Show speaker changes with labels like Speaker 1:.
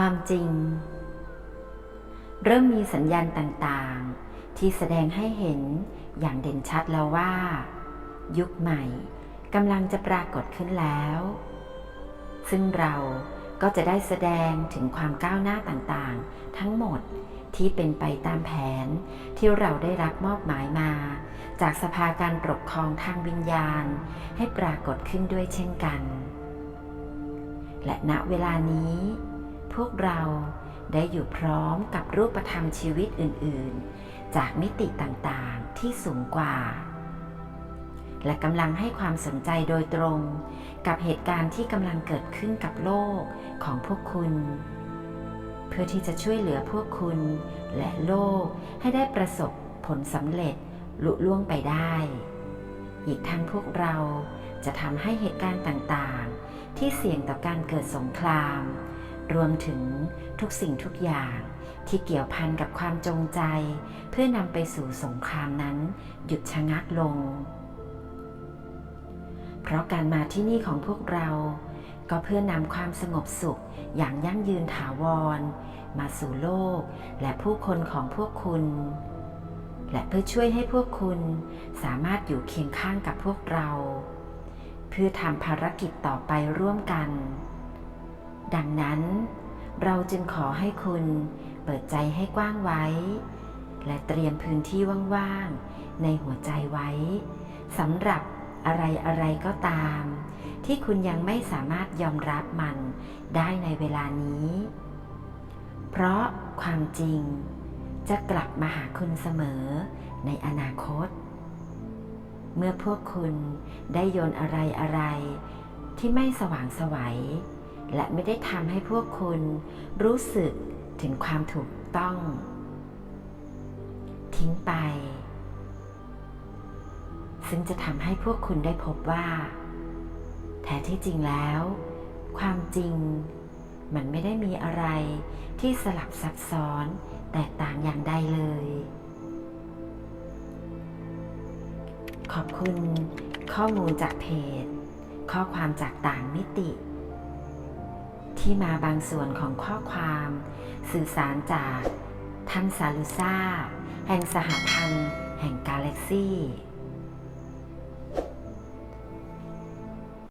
Speaker 1: ความจริง เริ่มมีสัญญาณต่างๆ ที่แสดงให้เห็นอย่างเด่นชัดแล้วว่า ยุคใหม่กำลังจะปรากฏขึ้นแล้ว ซึ่งเราก็จะได้แสดงถึงความก้าวหน้าต่างๆ ทั้งหมดที่เป็นไปตามแผนที่เราได้รับมอบหมายมา จากสภาการปกครองทางวิญญาณ ให้ปรากฏขึ้นด้วยเช่นกัน และณเวลานี้ พวกเราได้อยู่พร้อมกับรูปธรรมชีวิตอื่นๆ จากมิติต่างๆที่สูงกว่า และกำลังให้ความสนใจโดยตรงกับเหตุการณ์ที่กำลังเกิดขึ้นกับโลกของพวกคุณ เพื่อที่จะช่วยเหลือพวกคุณและโลกให้ได้ประสบผลสำเร็จลุล่วงไปได้ อีกทั้งพวกเราจะทำให้เหตุการณ์ต่างๆ ที่เสี่ยงต่อการเกิดสงคราม รวมถึงทุกสิ่งทุกอย่างที่เกี่ยวพันกับความจงใจ เพื่อนำไปสู่สงครามนั้นหยุดชะงักลง เพราะการมาที่นี่ของพวกเรา ก็เพื่อนำความสงบสุขอย่างยั่งยืนถาวร มาสู่โลกและผู้คนของพวกคุณ และเพื่อช่วยให้พวกคุณสามารถอยู่เคียงข้างกับพวกเรา เพื่อทำภารกิจต่อไปร่วมกัน ดังนั้น เราจึงขอให้คุณเปิดใจให้กว้างไว้ และเตรียมพื้นที่ว่างๆ ในหัวใจไว้สำหรับอะไรอะไรๆก็ตาม ที่คุณยังไม่สามารถยอมรับมันได้ในเวลานี้ เพราะความจริงจะกลับมาหาคุณเสมอในอนาคต เมื่อพวกคุณได้โยนอะไรอะไรๆที่ไม่สว่างสวัย และไม่ได้ทำให้พวกคุณรู้สึกถึงความถูกต้อง ทิ้งไป ซึ่งจะทำให้พวกคุณได้พบว่า แท้ที่จริงแล้ว ความจริงมันไม่ได้มีอะไรที่สลับซับซ้อนแตกต่างอย่างใดเลย ขอบคุณข้อมูลจากเพจ ข้อความจากต่างมิติ ที่มาบางส่วนของข้อความ สื่อสารจากท่านซาลูซาแห่งสหพันธ์แห่งกาแล็กซี่